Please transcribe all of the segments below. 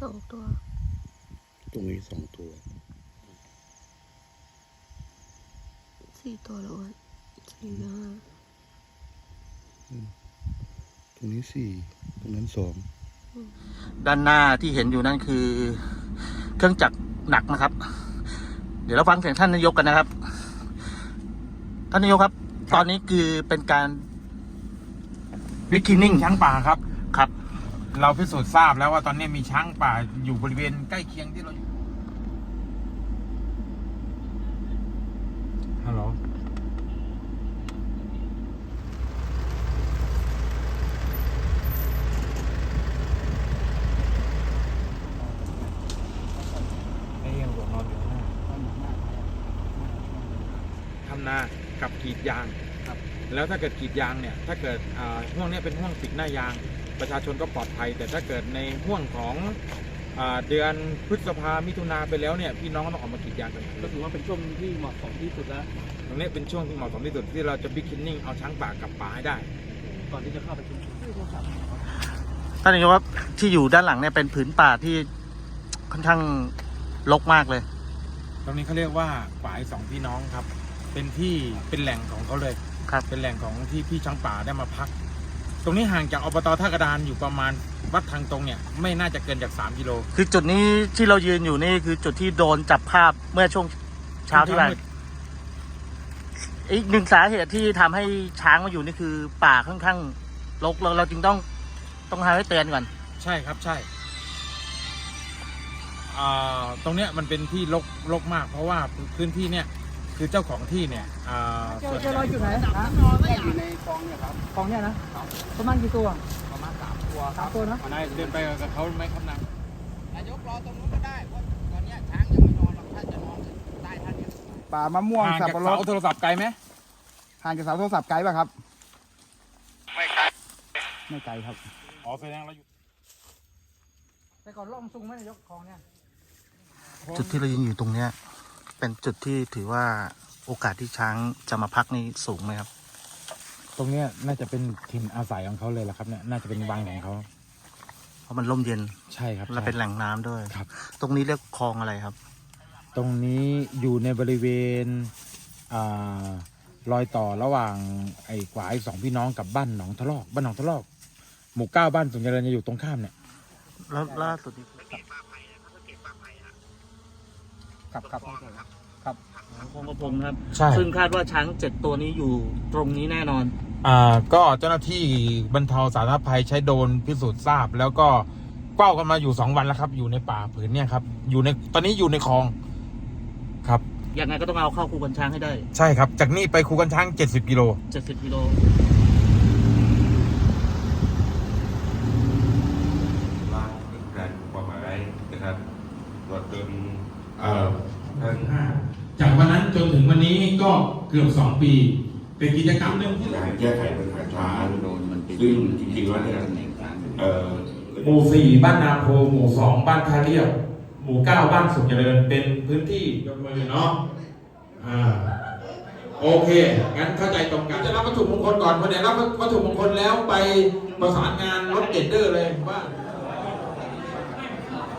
สองตัว ตรงนี้สองตัว สี่ตัวแล้วอ้วนสี่หรือห้าตรงนี้สี่ตรงนั้นสองด้านหน้าที่เห็นอยู่นั่นคือ เครื่องจักรหนักนะครับ เดี๋ยวเราฟังเสียงท่านนายกกันนะครับ ท่านนายกครับ ตอนนี้คือเป็นการวิกินิ่งช้างป่าครับครับ เราพิสูจน์ทราบแล้วว่าตอนนี้มีช้างป่าอยู่บริเวณใกล้เคียงที่เราอยู่ฮัลโหลไอ้ยังหัวนอนอยู่ข้างหน้าทำนากับกรีดยาง แล้วถ้าเกิดกรีดยางเนี่ย ถ้าเกิดอ่าห่วงเนี้ยเป็นห่วงติดหน้ายาง ประชาชนก็ปลอดภัย แต่ถ้าเกิดในห่วงของอาเดือนพฤษภามิถุนาไปแล้วเนี่ยพี่น้องก็ต้องออกมากรีดยางกันก็ถือว่าเป็นช่วงที่เหมาะสมที่สุดแล้วตรงนี้เป็นช่วงที่เหมาะสมที่สุดที่เราจะบิ๊กคินนิ่งเอาช้างป่ากลับป่าให้ได้ ก่อนที่จะเข้าไปชุมชนโทรศัพท์ท่านนายกครับที่อยู่ด้านหลังเนี่ยเป็นผืนป่าที่ค่อนข้างรกมากเลย ตรงนี้เขาเรียกว่าป่ายสองพี่น้องครับ เป็นที่เป็นแหล่งของเขาเลยครับเป็นแหล่งของที่พี่ช้างป่าได้มาพัก ตรงนี้ห่างจากอบตท่ากระดานอยู่ประมาณวัดทางตรงเนี่ยไม่น่าจะเกินจาก 3 กิโลคือจุดนี้ที่เรายืนอยู่นี่คือจุดที่โดนจับภาพเมื่อช่วงเช้าที่ผ่านอีกหนึ่งสาเหตุที่ทำให้ช้างมาอยู่นี่คือ ป่าค่อนข้างรกเราเราจึงต้องต้องให้เตือนก่อนใช่ครับใช่อ่าตรงเนี้ยมันเป็นที่รกรกมาก เพราะว่าพื้นที่เนี่ย คือเจ้าของที่เนี่ยอ่าเจอส่วนเจอรอยจุดไหนนะอยู่ในกองเนี่ยครับกองเนี่ยนะประมาณกี่ตัวประมาณสามตัวคสารัมบตัวนะนายเดินไปกับเขาไหมครับนายนายกรอตรงนู้นก็ได้เพราะตอนเนี้ยช้างยังไม่นอนหรอกถ้าจะนอนใต้ท่านเนี่ยป่ามะม่วงห่างสับจากปะรเสาดโทรศัพท์ไกลไหมห่างจากเสาโทรศัพท์ไกลป่ะครับ ไม่ไกล ไม่ไกลครับ อ๋อแสดงเราอยู่แต่ก่อนล่องซุงไหมนายกคลองเนี่ยจุดที่เรายืนอยู่ตรงเนี้ย เป็นจุดที่ถือว่าโอกาสที่ช้างจะมาพักนี่สูงไหมครับ ตรงเนี้ยน่าจะเป็นถิ่นอาศัยของเขาเลยละครับเนี่ยน่าจะเป็นวังของเขาเพราะมันร่มเย็นใช่ครับและเป็นแหล่งน้ำด้วยครับ ตรงนี้เรียกคลองอะไรครับ ตรงนี้อยู่ในบริเวณอ่ารอยต่อระหว่างไอ้กวายสองพี่น้องกับบ้านหนองทะลอกบ้านหนองทะลอก หมู่เก้าบ้านสุนทรจะอยู่ตรงข้ามเนี่ย แล้วล่าสุดนี่ ครับครับ ครับคลองประพงครับ ใช่ ซึ่งคาดว่าช้างเจ็ดตัวนี้อยู่ตรงนี้แน่นอน อ่าก็เจ้าหน้าที่บรรเทาสาธารณภัยใช้โดรนพิสูจน์ทราบ แล้วก็เฝ้ากันมาอยู่สองวันแล้วครับ อยู่ในป่าผืนเนี่ยครับ อยู่ในตอนนี้อยู่ในคลอง ครับ ยังไงก็ต้องเอาเข้าคูกันช้างให้ได้ ใช่ครับ จากนี่ไปคูกันช้าง70กิโล 70กิโลบ้านเป็นการความหมายนะครับรถยนต์เอ่อทั้ง จากวันนั้นจนถึงวันนี้ก็เกือบ2ปี เป็นกิจกรรมหนึ่งที่การแก้ไขปัญหาช้าซึ่งจริงๆแล้วเนี่ยเอ่อหมู่สี่บ้านนาโพหมู่สองบ้านท่าเรียบหมู่เก้าบ้านสุขเจริญ เป็นพื้นที่ยกมือเนาะอ่าโอเค งั้นเข้าใจตรงกันจะรับวัตถุมงคลก่อนพอเดี๋ยวรับวัตถุมงคลแล้วไปประสานงานรถเกตเดอร์เลยว่า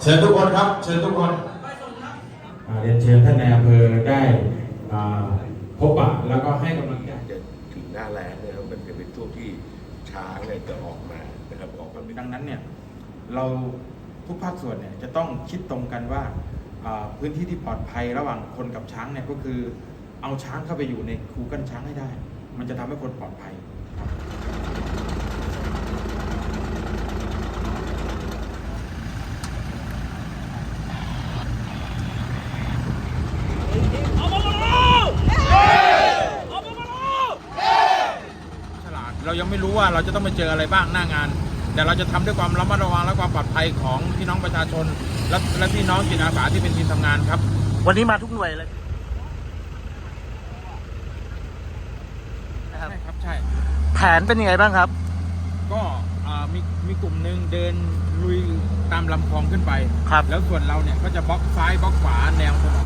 เชิญทุกคนครับ เชิญทุกคนอ่า เรียนเชิญท่านนายอำเภอได้พบปะแล้วก็ให้กำลังใจจะถึงหน้าแรงนะครับมันจะเป็นช่วงที่ช้างเนี่ยจะออกมานะครับออกมาดังนั้นเนี่ยเราทุกภาคส่วนเนี่ยจะต้องคิดตรงกันว่าอ่าพื้นที่ที่ปลอดภัยระหว่างคนกับช้างเนี่ยก็คือเอาช้างเข้าไปอยู่ในคูกั้นช้างให้ได้ มันจะทำให้คนปลอดภัยครับ ฉลาดเรายัง ไม่รู้ว่าเราจะต้องไปเจออะไรบ้างหน้างาน แต่เราจะทำด้วยความระมัดระวังและความปลอดภัยของพี่น้องประชาชน และและพี่น้องจิตอาสาที่เป็นทีมทำงานครับ วันนี้มาทุกหน่วยเลยนะครับใช่ครับใช่ แผนเป็นยังไงบ้างครับ ก็อ่ามีมีกลุ่มหนึ่งเดินลุยตามลำคลองขึ้นไปครับแล้วส่วนเราเนี่ยก็จะบล็อกซ้ายบล็อกขวาแนวถนน